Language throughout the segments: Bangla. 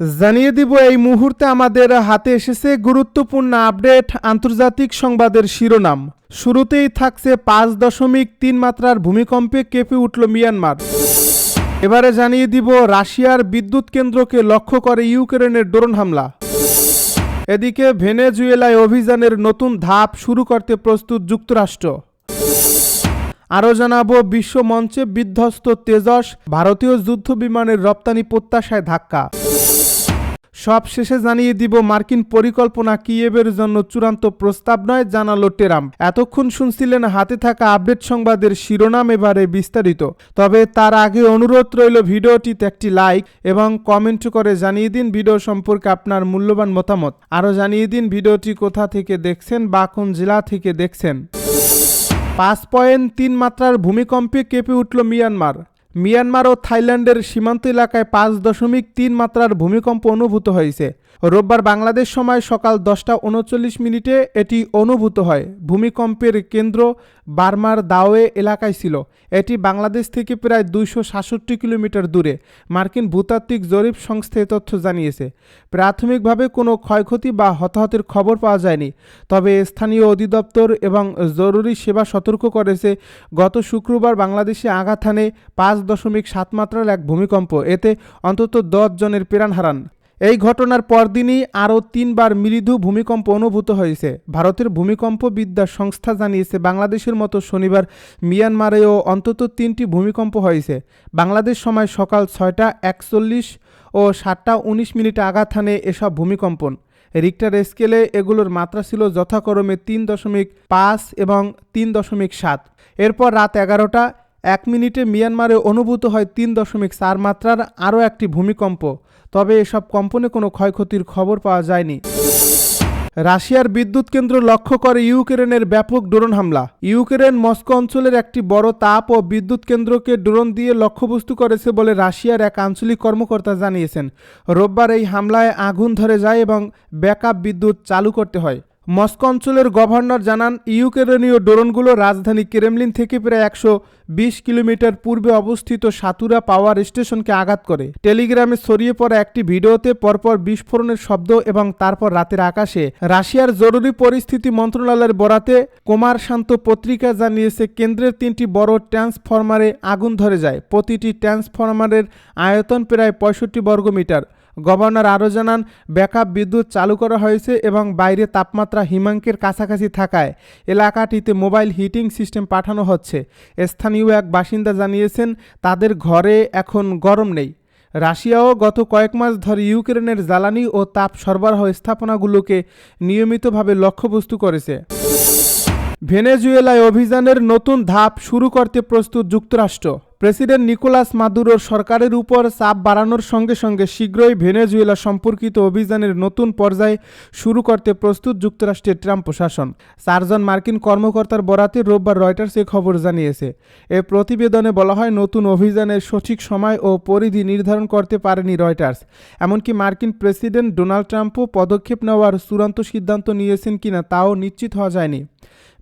জানিয়ে দিব, এই মুহূর্তে আমাদের হাতে এসেছে গুরুত্বপূর্ণ আপডেট আন্তর্জাতিক সংবাদের শিরোনাম। শুরুতেই থাকছে পাঁচ দশমিক তিন মাত্রার ভূমিকম্পে কেঁপে উঠল মিয়ানমার। এবারে জানিয়ে দিব, রাশিয়ার বিদ্যুৎ কেন্দ্রকে লক্ষ্য করে ইউক্রেনের ড্রোন হামলা। এদিকে ভেনেজুয়েলায় অভিযানের নতুন ধাপ শুরু করতে প্রস্তুত যুক্তরাষ্ট্র। আরও জানাব, বিশ্ব মঞ্চে বিধ্বস্ত তেজস, ভারতীয় যুদ্ধ বিমানের রপ্তানি প্রত্যাশায় ধাক্কা। সব শেষে জানিয়ে দিব মার্কিন পরিকল্পনা কিয়েবের জন্য চূড়ান্ত প্রস্তাব নয়, জানালো টেরাম এতক্ষণ শুনছিলেন হাতে থাকা আপডেট সংবাদের শিরোনাম এবারে বিস্তারিত। তবে তার আগে অনুরোধ রইল ভিডিওটিতে একটি লাইক এবং কমেন্ট করে জানিয়ে দিন ভিডিও সম্পর্কে আপনার মূল্যবান মতামত। আরও জানিয়ে দিন ভিডিওটি কোথা থেকে দেখছেন বা কোন জেলা থেকে দেখছেন। পাঁচ পয়েন্ট তিন মাত্রার ভূমিকম্পে কেঁপে উঠল মিয়ানমার। মিয়ানমার ও থাইল্যান্ডের সীমান্ত এলাকায় পাঁচ দশমিক তিন মাত্রার ভূমিকম্প অনুভূত হয়েছে। রোববার বাংলাদেশ সময় সকাল দশটা উনচল্লিশ মিনিটে এটি অনুভূত হয়। ভূমিকম্পের কেন্দ্র বার্মার দাওয়ে এলাকায় ছিল। এটি বাংলাদেশ থেকে প্রায় দুইশো সাতষট্টি কিলোমিটার দূরে। মার্কিন ভূতাত্ত্বিক জরিপ সংস্থা তথ্য জানিয়েছে। প্রাথমিকভাবে কোনো ক্ষয়ক্ষতি বা হতাহতের খবর পাওয়া যায়নি। তবে স্থানীয় অধিদপ্তর এবং জরুরি সেবা সতর্ক করেছে, গত শুক্রবার বাংলাদেশে আঘাত হানে পাঁচ দশমিক সাত মাত্রার এক ভূমিকম্প। এতে অন্তত দশ জনের প্রাণ হারান। এই ঘটনার পরদিনই আরও তিনবার মৃদু ভূমিকম্প অনুভূত হয়েছে। ভারতের ভূমিকম্প বিদ্যা সংস্থা জানিয়েছে, বাংলাদেশের মতো শনিবার মিয়ানমারেও অন্তত তিনটি ভূমিকম্প হয়েছে। বাংলাদেশ সময় সকাল ছয়টা একচল্লিশ ও সাতটা উনিশ মিনিটে আঘাত হানে এসব ভূমিকম্পন রিক্টার স্কেলে এগুলোর মাত্রা ছিল যথাক্রমে তিন দশমিক পাঁচ এবং তিন দশমিক সাত। এরপর রাত এগারোটা এক মিনিটে মিয়ানমারে অনুভূত হয় তিন দশমিক চার মাত্রার আরও একটি ভূমিকম্প, তবে এসব কম্পনে কোনো ক্ষয়ক্ষতির খবর পাওয়া যায়নি। রাশিয়ার বিদ্যুৎ কেন্দ্র লক্ষ্য করে ইউক্রেনের ব্যাপক ড্রোন হামলা। ইউক্রেন মস্কো অঞ্চলের একটি বড় তাপ ও বিদ্যুৎ কেন্দ্রকে ড্রোন দিয়ে লক্ষ্যবস্তু করেছে বলে রাশিয়ার এক আঞ্চলিক কর্মকর্তা জানিয়েছেন। রোববার এই হামলায় আগুন ধরে যায় এবং ব্যাকআপ বিদ্যুৎ চালু করতে হয়। মস্কো অঞ্চলের গভর্নর জানান, ইউক্রেনীয় ড্রোনগুলো রাজধানী ক্রেমলিন থেকে প্রায় একশো বিশ কিলোমিটার পূর্বে অবস্থিত সাতুরা পাওয়ার স্টেশনকে আঘাত করে। টেলিগ্রামে ছড়িয়ে পড়া একটি ভিডিওতে পরপর বিস্ফোরণের শব্দ এবং তারপর রাতের আকাশে। রাশিয়ার জরুরি পরিস্থিতি মন্ত্রণালয়ের বরাতে কুমার শান্ত পত্রিকা জানিয়েছে, কেন্দ্রের তিনটি বড় ট্রান্সফরমারে আগুন ধরে যায়। প্রতিটি ট্রান্সফরমারের আয়তন প্রায় পঁয়ষট্টি বর্গমিটার। গভর্নর আরও জানান ব্যাকআপ বিদ্যুৎ চালু করা হয়েছে এবং বাইরে তাপমাত্রা হিমাঙ্কের কাছাকাছি থাকায় এলাকাটিতে মোবাইল হিটিং সিস্টেম পাঠানো হচ্ছে। স্থানীয় এক বাসিন্দা জানিয়েছেন, তাদের ঘরে এখন গরম নেই। রাশিয়াও গত কয়েক মাস ধরে ইউক্রেনের জ্বালানি ও তাপ সরবরাহ স্থাপনাগুলোকে নিয়মিতভাবে লক্ষ্যবস্তু করেছে। ভেনেজুয়েলায় অভিযানের নতুন ধাপ শুরু করতে প্রস্তুত যুক্তরাষ্ট্র। প্রেসিডেন্ট নিকোলাস মাদুরোর সরকারের উপর চাপ বাড়ানোর সঙ্গে সঙ্গে শীঘ্রই ভেনেজুয়েলা সম্পর্কিত অভিযানের নতুন পর্যায়ে শুরু করতে প্রস্তুত যুক্তরাষ্ট্রের ট্রাম্প প্রশাসন। চারজন মার্কিন কর্মকর্তার বরাতে রোববার রয়টার্স এ খবর জানিয়েছে। এ প্রতিবেদনে বলা হয়, নতুন অভিযানের সঠিক সময় ও পরিধি নির্ধারণ করতে পারেনি রয়টার্স। এমনকি মার্কিন প্রেসিডেন্ট ডোনাল্ড ট্রাম্পও পদক্ষেপ নেওয়ার চূড়ান্ত সিদ্ধান্ত নিয়েছেন কিনা তাও নিশ্চিত হওয়া যায়নি।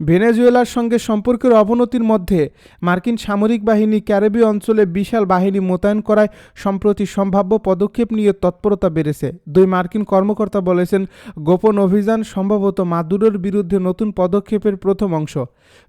ভেনেজুয়েলার সঙ্গে সম্পর্কের অবনতির মধ্যে মার্কিন সামরিক বাহিনী ক্যারেবীয় অঞ্চলে বিশাল বাহিনী মোতায়েন করায় সম্প্রতি সম্ভাব্য পদক্ষেপ নিয়ে তৎপরতা বেড়েছে। দুই মার্কিন কর্মকর্তা বলেছেন, গোপন অভিযান সম্ভবত মাদুরোর বিরুদ্ধে নতুন পদক্ষেপের প্রথম অংশ।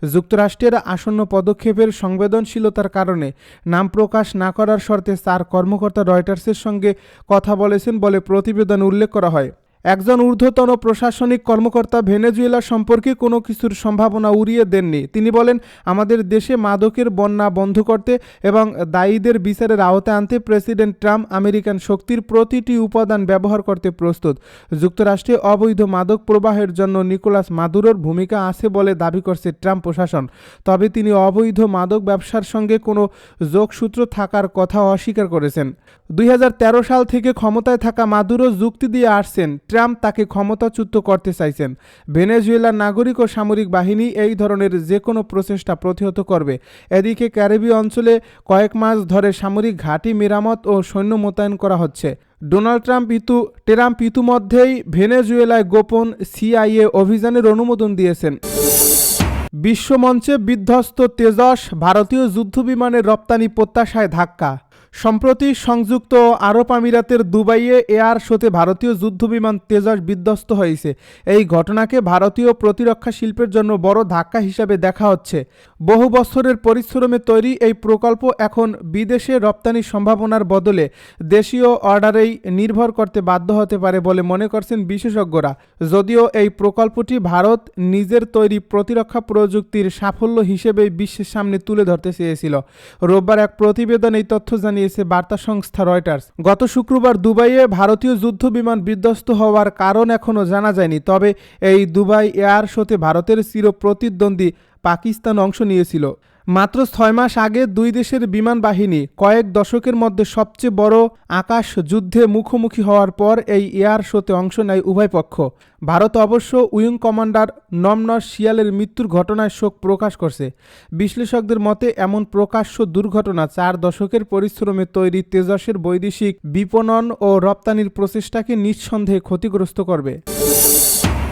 যুক্তরাষ্ট্রের আসন্ন পদক্ষেপের সংবেদনশীলতার কারণে নাম প্রকাশ না করার শর্তে তার কর্মকর্তা রয়টার্সের সঙ্গে কথা বলেছেন বলে প্রতিবেদন উল্লেখ করা হয়। একজন ঊর্ধ্বতন প্রশাসনিক কর্মকর্তা ভেনেজুয়েলা সম্পর্কে কোনো কিছুর সম্ভাবনা উড়িয়ে দেননি। তিনি বলেন, আমাদের দেশে মাদকের বন্যা বন্ধ করতে এবং দায়ীদের বিচারের আওতায় আনতে প্রেসিডেন্ট ট্রাম্প আমেরিকান শক্তির প্রতিটি উপাদান ব্যবহার করতে প্রস্তুত। যুক্তরাষ্ট্রে অবৈধ মাদক প্রবাহের জন্য নিকোলাস মাদুরোর ভূমিকা আছে বলে দাবি করছে ট্রাম্প প্রশাসন। তবে তিনি অবৈধ মাদক ব্যবসার সঙ্গে কোনো যোগসূত্র থাকার কথা অস্বীকার করেছেন। দুই হাজার তেরো সাল থেকে ক্ষমতায় থাকা মাদুরো যুক্তি দিয়ে আসছেন। ট্রাম্প তাকে ক্ষমতাচ্যুত করতে চাইছেন। ভেনেজুয়েলার নাগরিক ও সামরিক বাহিনী এই ধরনের যে কোনো প্রচেষ্টা প্রতিহত করবে। এদিকে ক্যারিবীয় অঞ্চলে কয়েক মাস ধরে সামরিক ঘাঁটি, মেরামত ও সৈন্য মোতায়েন করা হচ্ছে। ডোনাল্ড ট্রাম্প ইতু, ট্রাম্প ইতিমধ্যেই ভেনেজুয়েলায় গোপন সিআইএ অভিযানের অনুমোদন দিয়েছেন। বিশ্বমঞ্চে বিধ্বস্ত তেজস ভারতীয় যুদ্ধবিমানের রপ্তানি প্রত্যাশায় ধাক্কা। সম্প্রতি সংযুক্ত আরব আমিরাতের দুবাইয়ে এয়ার শোতে ভারতীয় যুদ্ধবিমান তেজস বিধ্বস্ত হয়েছে। এই ঘটনাকে ভারতীয় প্রতিরক্ষা শিল্পের জন্য বড় ধাক্কা হিসাবে দেখা হচ্ছে। বহু বছরের পরিশ্রমে তৈরি এই প্রকল্প এখন বিদেশে রপ্তানির সম্ভাবনার বদলে দেশীয় অর্ডারেই নির্ভর করতে বাধ্য হতে পারে বলে মনে করছেন বিশেষজ্ঞরা। যদিও এই প্রকল্পটি ভারত নিজের তৈরি প্রতিরক্ষা প্রযুক্তির সাফল্য হিসেবে বিশ্বের সামনে তুলে ধরতে চেয়েছিল। রোববার এক প্রতিবেদন এই তথ্য জানিয়েছে বার্তা সংস্থা রয়টার্স। গত শুক্রবার দুবাইয়ে ভারতীয় যুদ্ধ বিমান বিধ্বস্ত হওয়ার কারণ এখনও জানা যায়নি, তবে এই দুবাই এয়ার শোতে ভারতের চির প্রতিদ্বন্দ্বী পাকিস্তান অংশ নিয়েছিল। মাত্র ছয় মাস আগে দুই দেশের বিমান বাহিনী কয়েক দশকের মধ্যে সবচেয়ে বড় আকাশ যুদ্ধে মুখোমুখি হওয়ার পর এই এয়ার শোতে অংশ নেয় উভয় পক্ষ। ভারত অবশ্য উইং কমান্ডার নমনর শিয়ালের মৃত্যুর ঘটনায় শোক প্রকাশ করছে। বিশ্লেষকদের মতে, এমন প্রকাশ্য দুর্ঘটনা চার দশকের পরিশ্রমে তৈরি তেজসের বৈদেশিক বিপণন ও রপ্তানির প্রচেষ্টাকে নিঃসন্দেহে ক্ষতিগ্রস্ত করবে।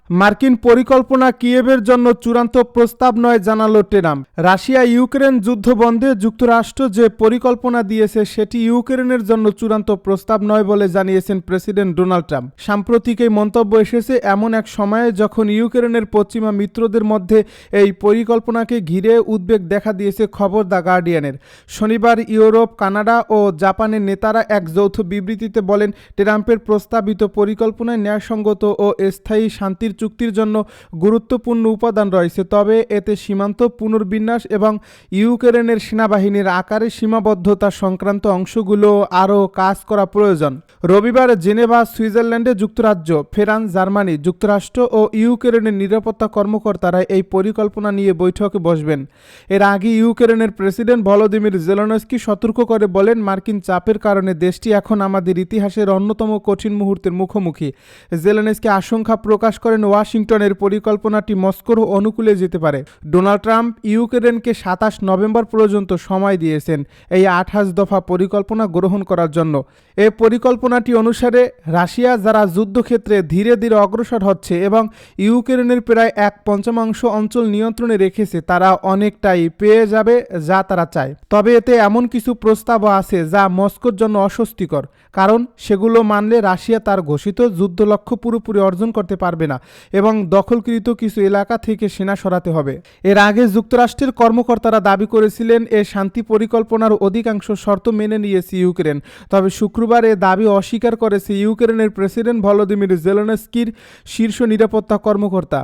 মার্কিন পরিকল্পনা কিয়েভের জন্য চূড়ান্ত প্রস্তাব নয় জানালো ট্রাম্প। রাশিয়া ইউক্রেন যুদ্ধ বন্ধে যুক্তরাষ্ট্র যে পরিকল্পনা দিয়েছে, সেটি ইউক্রেনের জন্য চূড়ান্ত প্রস্তাব নয় বলে জানিয়েছেন প্রেসিডেন্ট ডোনাল্ড ট্রাম্প। সাম্প্রতিক এই মন্তব্য এসেছে এমন এক সময়ে যখন ইউক্রেনের পশ্চিমা মিত্রদের মধ্যে এই পরিকল্পনাকে ঘিরে উদ্বেগ দেখা দিয়েছে খবর দ্য গার্ডিয়ানের। শনিবার ইউরোপ, কানাডা ও জাপানের নেতারা এক যৌথ বিবৃতিতে বলেন, ট্রাম্পের প্রস্তাবিত পরিকল্পনায় ন্যায়সঙ্গত ও স্থায়ী শান্তির চুক্তির জন্য গুরুত্বপূর্ণ উপাদান রয়েছে। তবে এতে সীমান্ত পুনর্বিন্যাস এবং ইউক্রেনের সেনাবাহিনীর আকারে সীমাবদ্ধতা সংক্রান্ত অংশগুলো আরও কাজ করা প্রয়োজন। রবিবার জেনেভা, সুইজারল্যান্ডে যুক্তরাজ্য ফ্রান্স জার্মানি, যুক্তরাষ্ট্র ও ইউক্রেনের নিরাপত্তা কর্মকর্তারা এই পরিকল্পনা নিয়ে বৈঠকে বসবেন। এর আগে ইউক্রেনের প্রেসিডেন্ট ভলোদিমির জেলনস্কি সতর্ক করে বলেন, মার্কিন চাপের কারণে দেশটি এখন আমাদের ইতিহাসের অন্যতম কঠিন মুহূর্তের মুখোমুখি। জেলেনস্কি আশঙ্কা প্রকাশ করেন ওয়াশিংটনের পরিকল্পনাটি মস্কোর অনুকূলে যেতে পারে। ডোনাল্ড ট্রাম্প ইউক্রেনকে সাতাশ নভেম্বর পর্যন্ত সময় দিয়েছেন এই আঠাশ দফা পরিকল্পনা গ্রহণ করার জন্য। এ পরিকল্পনাটি অনুসারে রাশিয়া যারা যুদ্ধক্ষেত্রে ধীরে ধীরে অগ্রসর হচ্ছে এবং ইউক্রেনের প্রায় এক পঞ্চমাংশ অঞ্চল নিয়ন্ত্রণে রেখেছে, তারা অনেকটাই পেয়ে যাবে যা তারা চায়। তবে এতে এমন কিছু প্রস্তাবও আছে যা মস্কোর জন্য অস্বস্তিকর, কারণ সেগুলো মানলে রাশিয়া তার ঘোষিত যুদ্ধ লক্ষ্য পুরোপুরি অর্জন করতে পারবে না। এবং দখলকৃত কিছু এলাকা থেকে সেনা সরাতে হবে। এর আগে যুক্তরাষ্ট্রের কর্মকর্তারা দাবি করেছিলেন, এ শান্তি পরিকল্পনার অধিকাংশ শর্ত মেনে নিয়েছে ইউক্রেন। তবে শুক্রবার এ দাবি অস্বীকার করেছে ইউক্রেনের প্রেসিডেন্ট ভলোদিমির জেলোনেস্কির শীর্ষ নিরাপত্তা কর্মকর্তা।